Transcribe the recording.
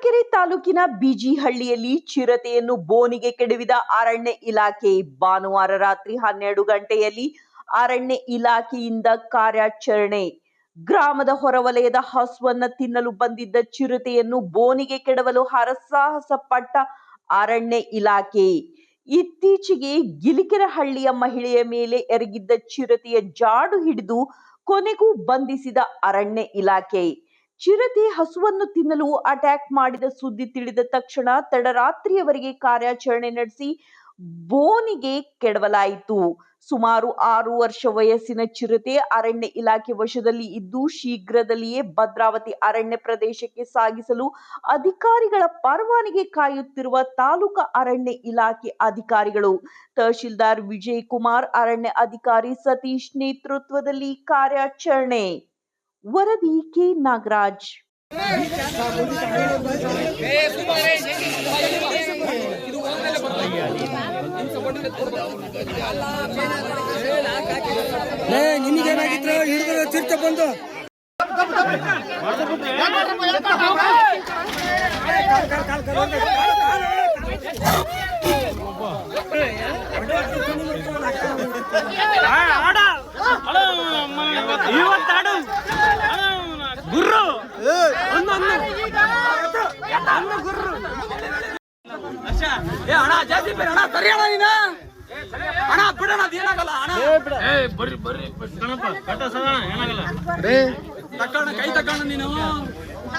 ಚಳ್ಳಕೆರೆ ತಾಲೂಕಿನ ಬಿಜಿಹಳ್ಳಿಯಲ್ಲಿ ಚಿರತೆಯನ್ನು ಬೋನಿಗೆ ಕೆಡವಿದ ಅರಣ್ಯ ಇಲಾಖೆ ಭಾನುವಾರ ರಾತ್ರಿ ಹನ್ನೆರಡು ಗಂಟೆಯಲ್ಲಿ ಅರಣ್ಯ ಇಲಾಖೆಯಿಂದ ಕಾರ್ಯಾಚರಣೆ. ಗ್ರಾಮದ ಹೊರವಲಯದ ಹಸುವನ್ನ ತಿನ್ನಲು ಬಂದಿದ್ದ ಚಿರತೆಯನ್ನು ಬೋನಿಗೆ ಕೆಡವಲು ಹರಸಾಹಸ ಪಟ್ಟ ಅರಣ್ಯ ಇಲಾಖೆ. ಇತ್ತೀಚೆಗೆ ಗಿಲಿಕೆರಹಳ್ಳಿಯ ಮಹಿಳೆಯ ಮೇಲೆ ಎರಗಿದ್ದ ಚಿರತೆಯ ಜಾಡು ಹಿಡಿದು ಕೊನೆಗೂ ಬಂಧಿಸಿದ ಅರಣ್ಯ ಇಲಾಖೆ. ಚಿರತೆ ಹಸುವನ್ನು ತಿನ್ನಲು ಅಟ್ಯಾಕ್ ಮಾಡಿದ ಸುದ್ದಿ ತಿಳಿದ ತಕ್ಷಣ ತಡರಾತ್ರಿಯವರೆಗೆ ಕಾರ್ಯಾಚರಣೆ ನಡೆಸಿ ಬೋನಿಗೆ ಕೆಡವಲಾಯಿತು. ಸುಮಾರು ಆರು ವರ್ಷ ವಯಸ್ಸಿನ ಚಿರತೆ ಅರಣ್ಯ ಇಲಾಖೆ ವಶದಲ್ಲಿ ಇದ್ದು ಶೀಘ್ರದಲ್ಲಿಯೇ ಭದ್ರಾವತಿ ಅರಣ್ಯ ಪ್ರದೇಶಕ್ಕೆ ಸಾಗಿಸಲು ಅಧಿಕಾರಿಗಳ ಪರವಾನಿಗೆ ಕಾಯುತ್ತಿರುವ ತಾಲೂಕು ಅರಣ್ಯ ಇಲಾಖೆ ಅಧಿಕಾರಿಗಳು. ತಹಶೀಲ್ದಾರ್ ವಿಜಯ್ ಕುಮಾರ್, ಅರಣ್ಯ ಅಧಿಕಾರಿ ಸತೀಶ್ ನೇತೃತ್ವದಲ್ಲಿ ಕಾರ್ಯಾಚರಣೆ. वरदी के नागराज। ಏ ಅಣ್ಣ ಜಾಸ್ತಿ ಬೇರೆ ಅಣ್ಣ ಸರಿ ಅಣ್ಣ ನೀನ ಅಣ್ಣ ಬಿಡೋಣ ಅದೇನಾಗಲ್ಲ ಅಣ್ಣ ಬರ್ರಿ ಬರ್ರಿ. ಗಣಪ ಕಟ್ಟ ಸದಣ ಏನಾಗಲ್ಲ. ಕೈ ತಕ್ಕಣ ನೀನು.